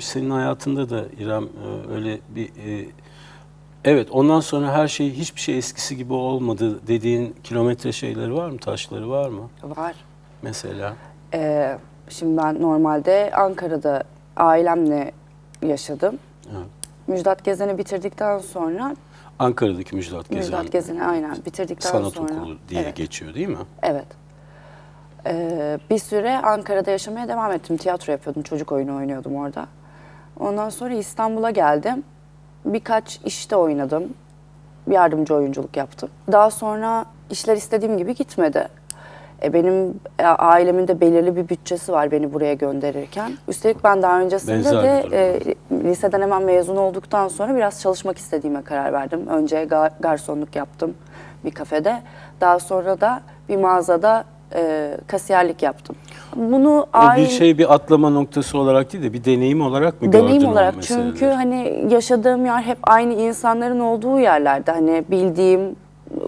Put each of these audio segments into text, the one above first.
Senin hayatında da İrem e, öyle bir e, evet ondan sonra her şey hiçbir şey eskisi gibi olmadı dediğin kilometre şeyleri var mı? Taşları var mı? Var. Mesela. Ee, şimdi ben normalde Ankara'da ailemle yaşadım. Evet. Müjdat Gezen'i bitirdikten sonra, Ankara'daki Müjdat Gezen Müjdat Gezen'i aynen bitirdikten Sanat sonra. Okulu diye evet, geçiyor değil mi? Evet. Ee, bir süre Ankara'da yaşamaya devam ettim. Tiyatro yapıyordum, çocuk oyunu oynuyordum orada. Ondan sonra İstanbul'a geldim. Birkaç işte oynadım. Yardımcı oyunculuk yaptım. Daha sonra işler istediğim gibi gitmedi. E, benim e, ailemin de belirli bir bütçesi var beni buraya gönderirken. Üstelik ben daha öncesinde Benzer de e, liseden hemen mezun olduktan sonra biraz çalışmak istediğime karar verdim. Önce ga- garsonluk yaptım bir kafede. Daha sonra da bir mağazada e, kasiyerlik yaptım. Bunu aile bir şey bir atlama noktası olarak değil de bir deneyim olarak mı gördün deneyim o olarak çünkü hani yaşadığım yer hep aynı insanların olduğu yerlerde. Hani bildiğim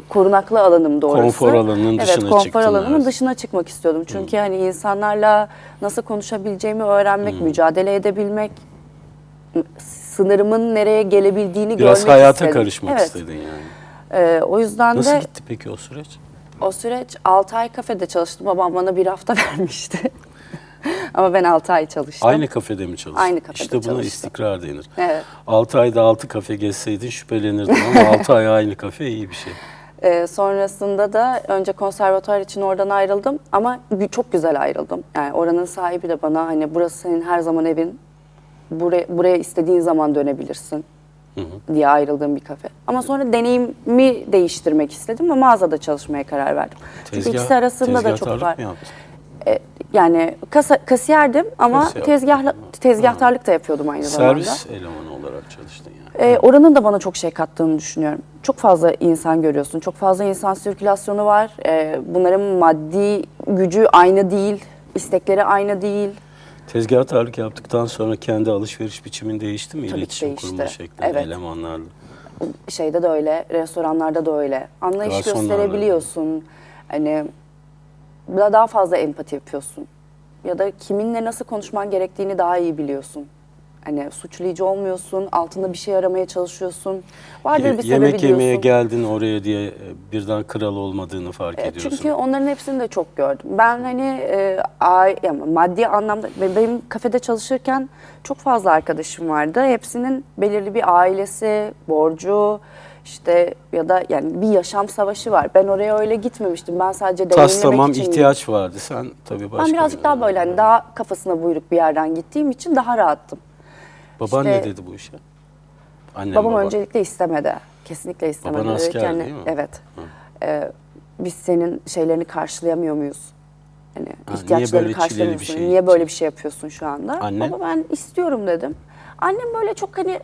korunaklı alanımda orası. Konfor alanının dışına Evet, konfor çıktın, alanının evet. dışına çıkmak istiyordum. Çünkü hani insanlarla nasıl konuşabileceğimi öğrenmek, mücadele edebilmek, sınırımın nereye gelebildiğini Biraz görmek hayata istedim. karışmak evet. istedin yani. Ee, o yüzden Nasıl de gitti peki o süreç? O süreç 6 ay kafede çalıştım. Babam bana bir hafta vermişti. Ama ben 6 ay çalıştım. Aynı kafede mi çalıştın? Aynı kafede İşte buna çalıştım. istikrar denir. Evet. 6 ayda 6 kafe gezseydin şüphelenirdin ama 6 ay aynı kafe iyi bir şey. Ee, sonrasında da önce konservatuar için oradan ayrıldım ama çok güzel ayrıldım. Yani oranın sahibi de bana hani burası senin her zaman evin. Buraya, buraya istediğin zaman dönebilirsin diye ayrıldığım bir kafe. Ama sonra deneyimi değiştirmek istedim ve mağazada çalışmaya karar verdim. Çünkü ikisi arasında da çok var. Ee, yani kasa, kasiyerdim ama Kasiyer. tezgahla, tezgahtarlık da yapıyordum aynı zamanda. Servis elemanı olarak çalıştın yani. Ee, oranın da bana çok şey kattığını düşünüyorum. Çok fazla insan görüyorsun. Çok fazla insan sirkülasyonu var. Ee, bunların maddi gücü aynı değil. istekleri aynı değil. Tezgahtarlık yaptıktan sonra kendi alışveriş biçimin değişti mi? Tabii İletişim değişti. kurma şeklinde Evet. elemanlarla. Şeyde de öyle, restoranlarda da öyle. Anlayış gösterebiliyorsun. Hani daha fazla empati yapıyorsun. Ya da kiminle nasıl konuşman gerektiğini daha iyi biliyorsun. Hani suçlayıcı olmuyorsun, altında bir şey aramaya çalışıyorsun. Vardır bir sebebi yemek yemeye diyorsun. geldin oraya diye e, birden kral olmadığını fark E, ediyorsun. Çünkü onların hepsini de çok gördüm. Ben hani e, ai- yani maddi anlamda benim kafede çalışırken çok fazla arkadaşım vardı. Hepsinin belirli bir ailesi, borcu işte ya da yani bir yaşam savaşı var. Ben oraya öyle gitmemiştim. Ben sadece deneyimlemek Tas tamam için ihtiyaç vardı. Sen tabii başka Ben birazcık bir- daha böyle hani daha kafasına buyruk bir yerden gittiğim için daha rahattım. Baban ne dedi bu işe? Annem Babam baba. öncelikle istemedi. Kesinlikle istemedi. Baban asker hani, değil mi? Evet. Ee, biz senin şeylerini karşılayamıyor muyuz? Hani niye ihtiyaçlarını karşılamıyorsun. şey niye böyle bir şey yapıyorsun şu anda? Anne? Baba ben istiyorum dedim. Annem böyle çok hani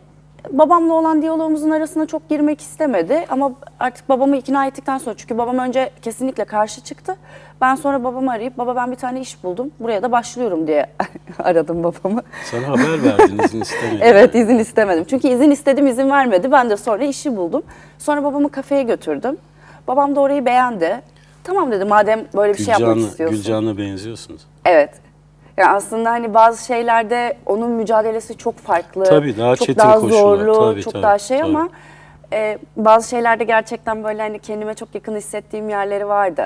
babamla olan diyalogumuzun arasına çok girmek istemedi ama artık babamı ikna ettikten sonra çünkü babam önce kesinlikle karşı çıktı. Ben sonra babamı arayıp baba ben bir tane iş buldum. Buraya da başlıyorum diye aradım babamı. Sana haber verdin izin istemedin. Evet izin istemedim. Çünkü izin istedim izin vermedi. Ben de sonra işi buldum. Sonra babamı kafeye götürdüm. Babam da orayı beğendi. Tamam dedi madem böyle bir şey yapmak Gülcan'la, istiyorsun. Gülcan'la benziyorsunuz. Evet. Yani aslında hani bazı şeylerde onun mücadelesi çok farklı. Tabii, daha çok çetin daha koşullar. zorlu, Tabii, çok tabii, daha şey tabii. ama e, bazı şeylerde gerçekten böyle hani kendime çok yakın hissettiğim yerleri vardı.